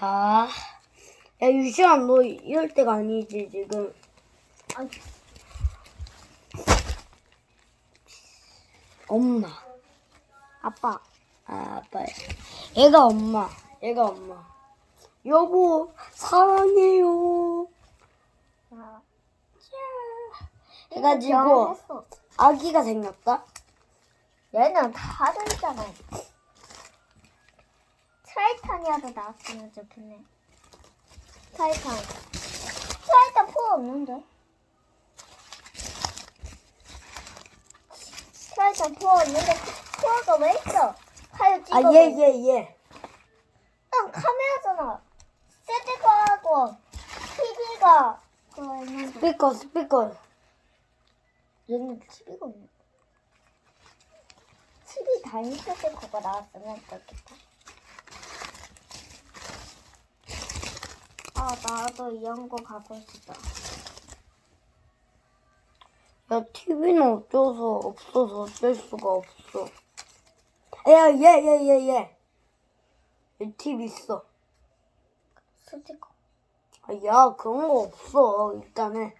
자, 야 유시안 너 이럴 때가 아니지 지금. 아이, 엄마. 아빠. 아 아빠야. 얘가 엄마. 얘가 엄마. 여보 사랑해요. 아, 해가지고. 아기가 생겼다. 얘는 다들 있잖아. 트라이탄이라도 나왔으면 좋겠네. 트라이탄. 트라이탄 포 없는데? 트라이탄 포 없는데 포가 왜 있어? 카유 찍어. 아얘얘 얘. 난 카메라잖아. 세대가하고 TV가 그거 있는데. 스피커 스피커. 얘는 TV가 없네. TV 다인 세대가가 나왔으면 좋겠다. 아, 나도 이런 거 가고 싶다. 야 TV는 어쩌서 없어서 어쩔 수가 없어. 야 얘 얘 얘 얘. 얘 TV 있어. 스티커. 아, 야 그런 거 없어 일단은.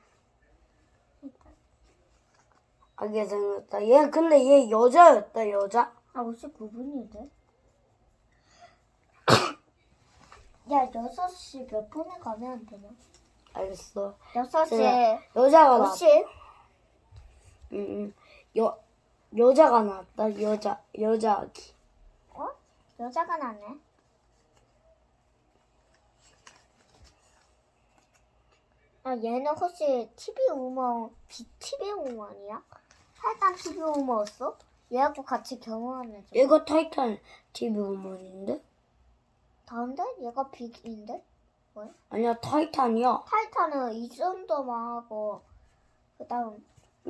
아기 생겼다. 얘 근데 얘 여자였다 여자. 아, 59분인데? 야, 6시 몇 분에 가면 안 되냐? 알겠어. 6시 여자가 나. 5시? 응, 응. 여 여자가 나왔다. 여자 여자 아기. 어? 여자가 나네. 아, 얘는 혹시 TV 우먼, BTV 우먼이야? 하여간 TV 우먼였어? 얘하고 같이 경호하면 돼. 얘가 타이탄 TV 우먼인데? 다른데? 얘가 빅인데? 왜? 아니야 타이탄이야. 타이탄은 이 정도만 하고, 그 다음,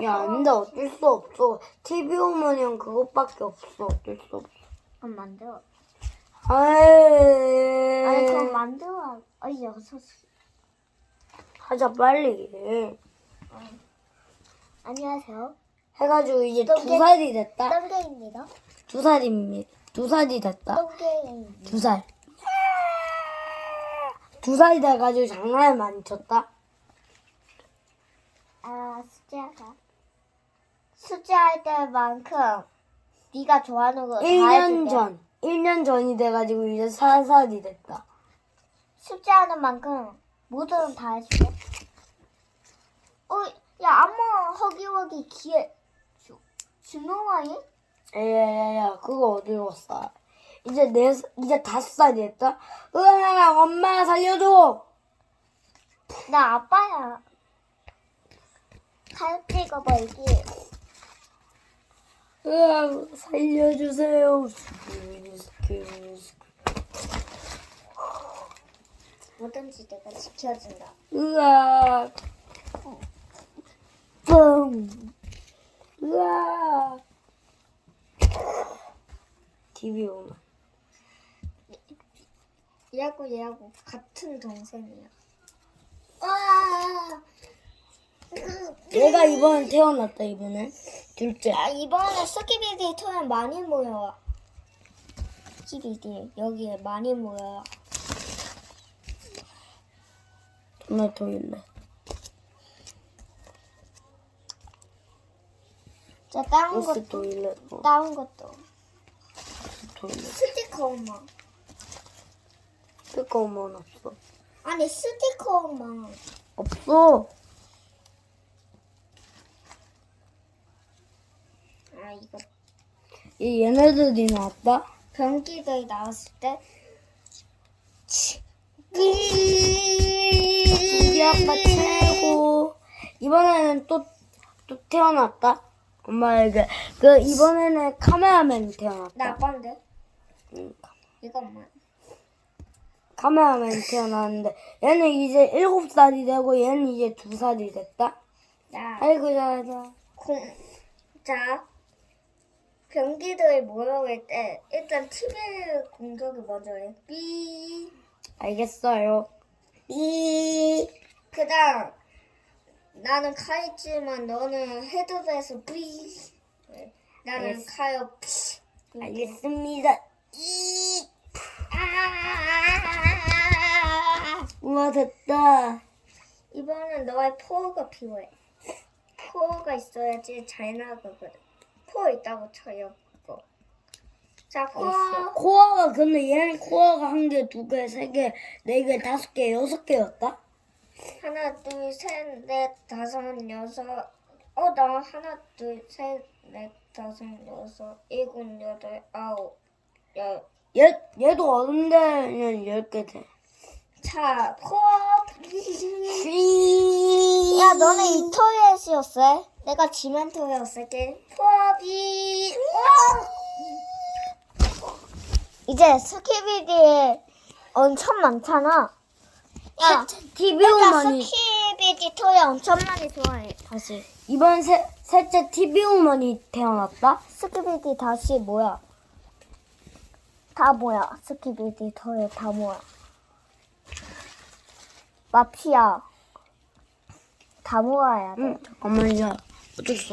야 안돼 어쩔 수 없어. TV 우먼이랑 그것밖에 없어. 어쩔 수 없어. 그럼 만들어. 아이. 아니, 그럼 만들어. 아니, 여섯 시. 하자 빨리. 안녕하세요. 해가지고 이제 또두 게- 살이 됐다. 똥개입니다. 두 살입니다. 두 살이 됐다. 똥개입니다. 두 살. 두 살이 돼가지고 장난을 많이 쳤다. 아, 숙제하자. 숙제할 때만큼 네가 좋아하는 거다 1년 해줄게. 전. 1년 전이 돼가지고 이제 4살이 됐다. 숙제하는 만큼 모든 다 해줄게. 어, 야, 아무 허기허기 기회 주, 준호와이? 야야야 그거 어디로 갔어? 이제 네 살- 이제 다섯 살이 됐다. 으아 엄마 살려줘. 나 아빠야. 살 찍어버리기. 으아 살려주세요. 뭐든지 내가 지켜준다. 으아 뿡 으아 TV 오면 얘하고 얘하고 같은 동생이야. 와. 얘가 이번에 태어났다 이번에 둘째. 야, 이번에 스키비디 토에 많이 모여와. 스키비디 여기에 많이 모여와. 토마토 일래. 자, 다른 것도. 어, 다른 것도. 토일렛. 스티커만. 스티커만 없어. 아니, 스티커만. 없어. 아, 이거. 얘 얘네들이 나왔다. 변기들 나왔을 때. 우리 아빠 최고. 이번에는 또, 또 태어났다. 엄마에게. 그, 이번에는 카메라맨이 태어났다. 나 아빠인데? 응. 뭐야? 카메라맨이 태어났는데, 얘는 이제 일곱 살이 되고, 얘는 이제 두 살이 됐다. 나. 아이고, 잘하자. 공, 자, 병기들 모여올 때 일단 TV 공격이 먼저 해. 삐, 알겠어요. 삐. 그 다음 나는 카이지만 너는 헤드에서 삐. 나는 알겠어. 카요 피. 알겠습니다. 이. 와 됐다. 이번엔 너의 포어가 필요해. 포어가 있어야지 잘 나가거든. 포어 있다고 쳐요. 그거. 자, 포어. 코어가 근데 얘는 코어가 한 개, 두 개, 세 개, 네 개, 다섯 개, 여섯 개였다? 하나, 둘, 셋, 넷, 다섯, 여섯. 어, 나 하나, 둘, 셋, 넷, 다섯, 여섯, 일곱, 여덟, 아홉, 열. 얘 얘도 어른데는 열개 돼. 자. 휘. 야, 너네 이 토요일이었어? 내가 지면 토요일었을게. 포비. 이제 스키비디에 엄청 많잖아. 야, TV 그러니까 우먼이 스키비디 토요 엄청 많이 좋아해. 다시. 이번 세, 셋째 TV 우먼이 태어났다? 스키비디 다시 뭐야? 다 뭐야? 스키비디 토요 다 뭐야? 마피아. 다 모아야 돼. 응, 잠깐만요. 어쩔 수